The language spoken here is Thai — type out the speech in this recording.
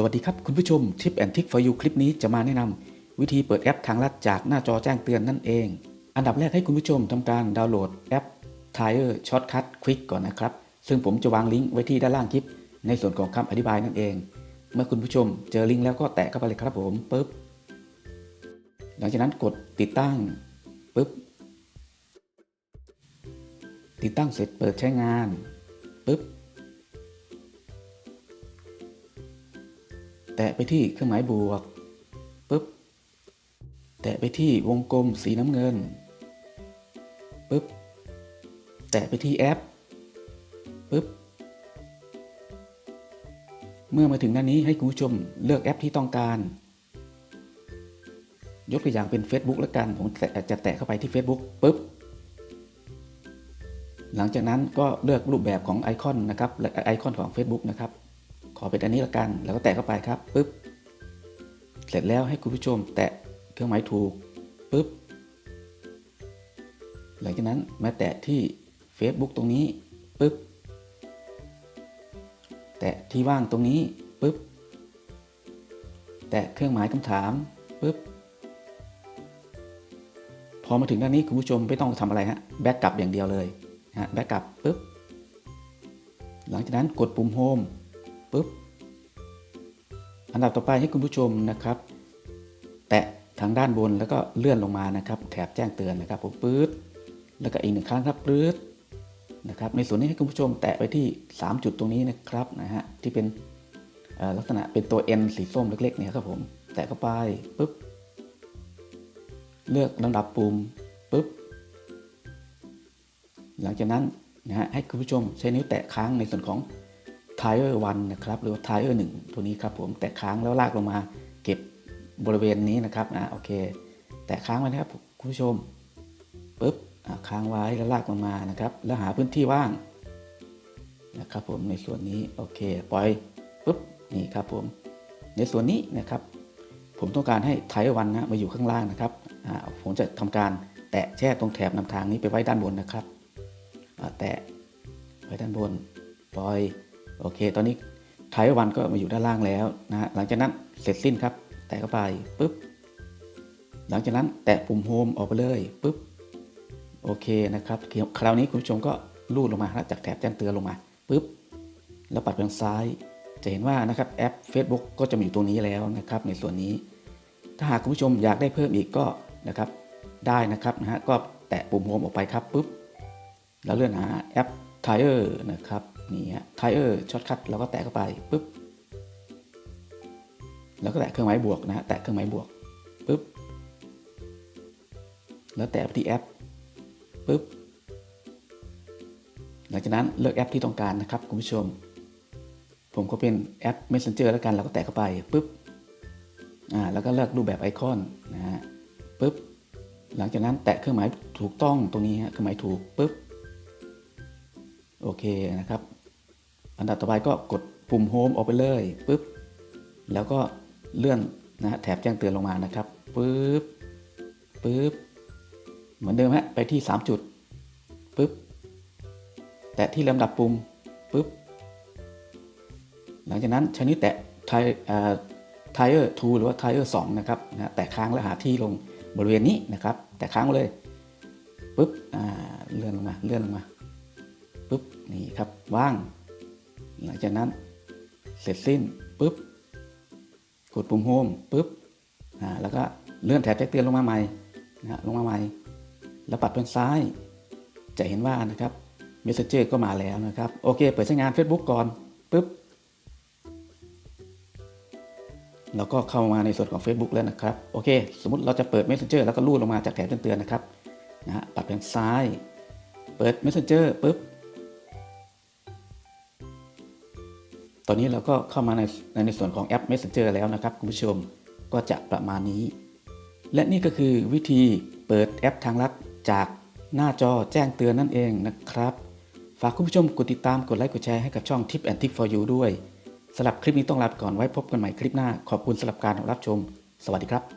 สวัสดีครับคุณผู้ชม Tip and Trick for You คลิปนี้จะมาแนะนำวิธีเปิดแอปทางลัดจากหน้าจอแจ้งเตือนนั่นเอง อันดับแรกให้คุณผู้ชมทำการดาวน์โหลดแอป Tire Shortcut Quick ก่อนนะครับ ซึ่งผมจะวางลิงก์ไว้ที่ด้านล่างคลิป ในส่วนของคำอธิบายนั่นเอง เมื่อคุณผู้ชมเจอลิงก์แล้วก็แตะเข้าไปเลยครับผมปึ๊บหลังจากนั้นกดติดตั้งปึ๊บติดตั้งเสร็จเปิดใช้งานปึ๊บ แตะไปที่เครื่องหมายบวกปึ๊บแตะไปที่วงกลมสีน้ำเงินปึ๊บแตะไปที่แอปปึ๊บเมื่อมาถึงหน้านี้ให้คุณผู้ชมเลือกแอปที่ต้องการ ยกตัวอย่างเป็น Facebook แล้วกัน ผมจะแตะเข้าไปที่ Facebook ปึ๊บหลังจากนั้นก็เลือกรูปแบบของไอคอนนะครับไอคอนของ Facebook นะครับ ขอเป็นอันนี้ละกัน แล้วก็แตะเข้าไปครับปึ๊บ เสร็จแล้วให้คุณผู้ชมแตะเครื่องหมายถูกปึ๊บ หลังจากนั้นมาแตะที่ Facebook ตรงนี้ปึ๊บ แตะที่ว่างตรงนี้ปึ๊บ แตะเครื่องหมายคำถามปึ๊บ พอมาถึงด้านนี้คุณผู้ชมไม่ต้องทำอะไรฮะ แบ็กกลับอย่างเดียวเลยฮะ แบ็กกลับปึ๊บ หลังจากนั้นกดปุ่มโฮม ปึ๊บ อันดับต่อไปให้คุณผู้ชมนะครับ แตะทางด้านบนแล้วก็เลื่อนลงมานะครับ แถบแจ้งเตือนนะครับผมปื๊ดแล้วก็อีกหนึ่งครั้งครับปื๊ดนะครับในส่วนนี้ให้คุณผู้ชมแตะไปที่ 3 จุดตรงนี้นะครับนะฮะที่เป็นลักษณะเป็นตัว N สีส้มเล็กๆเนี่ยครับผม แตะเข้าไปปึ๊บ เลือกลำดับปุ่มปึ๊บ หลังจากนั้นนะฮะให้คุณผู้ชมใช้นิ้วแตะค้างในส่วนของ Tire 1นนะครับหรือว่า Tire 1ตัวนี้ครับผมแตะค้างแล้วลากลงมา เก็บบริเวณนี้นะครับนะโอเค แตะค้างไว้นะครับคุณผู้ชมปึ๊บค้างไว้แล้วลากลงมานะครับ แล้วหาพื้นที่ว่างนะครับผมในส่วนนี้โอเคปล่อยปึ๊บนี่ครับผม ในส่วนนี้นะครับ ผมต้องการให้ Tire 1นะมาอยู่ข้างล่างนะครับผมจะทำการแตะแช่ตรงแถบนำทางนี้ไปไว้ด้านบนนะครับแตะไว้ด้านบนปล่อย โอเค ตอนนี้ไทวันก็มาอยู่ด้านล่างแล้วนะฮะหลังจากนั้นเสร็จสิ้นครับ แตะเข้าไปปุ๊บ หลังจากนั้นแตะปุ่มโฮมออกไปเลยปุ๊บโอเคนะครับคราวนี้คุณผู้ชมก็ลูดลงมาจากแถบแจ้งเตือนลงมาปุ๊บแล้วปัดไปทางซ้าย จะเห็นว่านะครับแอป Facebook ก็จะมาอยู่ตรงนี้แล้วนะครับในส่วนนี้ ถ้าหากคุณผู้ชมอยากได้เพิ่มอีกก็นะครับได้นะครับนะฮะก็แตะปุ่มโฮมออกไปครับปุ๊บแล้วเลื่อนหาแอป Tire นะครับ นี่ฮะ Tire ช็อตคัทเราก็แตะเข้าไปปุ๊บแล้วก็แตะเครื่องหมายบวกนะฮะแตะเครื่องหมายบวกปุ๊บแล้วแตะไปที่แอปปุ๊บหลังจากนั้นเลือกแอปที่ต้องการนะครับคุณผู้ชม ผมก็เป็นแอป Messenger แล้วกันเราก็แตะเข้าไปปุ๊บอ่าแล้วก็เลือกรูปแบบไอคอนนะฮะปุ๊บหลังจากนั้นแตะเครื่องหมายถูกต้องตรงนี้ฮะเครื่องหมายถูกปุ๊บโอเคนะครับ อันดับต่อไปก็กดปุ่มโฮมออกไปเลยปุ๊บแล้วก็เลื่อนนะแถบแจ้งเตือนลงมานะครับปุ๊บปุ๊บเหมือนเดิมฮะไปที่ 3 จุดปุ๊บแตะที่ลำดับปุ่มปุ๊บหลังจากนั้นใช้นิ้วแตะไททเออร์ทูหรือว่าไทเออร์สองนะครับนะแตะค้างแล้วหาที่ลงบริเวณนี้นะครับ แตะค้างเลยปุ๊บเลื่อนลงมาเลื่อนลงมาปุ๊บนี่ครับว่าง หลังจากนั้นเสร็จสิ้นปุ๊บกดปุ่มโฮมปุ๊บอ่าแล้วก็เลื่อนแถบแจ้งเตือนลงมาใหม่นะลงมาใหม่ แล้วปัดไปซ้าย จะเห็นว่านะครับ Messenger ก็มาแล้วนะครับ โอเค เปิดใช้งาน Facebook ก่อนปุ๊บเราก็เข้ามาในส่วนของ Facebook แล้วนะครับ โอเค สมมติเราจะเปิด Messenger แล้วก็ลูดลงมาจากแถบแจ้งเตือนนะครับนะฮะปัดไปซ้าย เปิด Messenger ปุ๊บ ตอนนี้เราก็เข้ามาในในส่วนของแอป Messenger แล้วนะครับคุณผู้ชมก็จะประมาณนี้ และนี่ก็คือวิธีเปิดแอปทางลัดจากหน้าจอแจ้งเตือนนั่นเองนะครับ ฝากคุณผู้ชมกดติดตามกดไลค์กดแชร์ให้กับช่อง Tip and Tip for You ด้วยสำหรับคลิปนี้ต้องลาไปก่อนไว้พบกันใหม่คลิปหน้า ขอบคุณสำหรับการรับชม สวัสดีครับ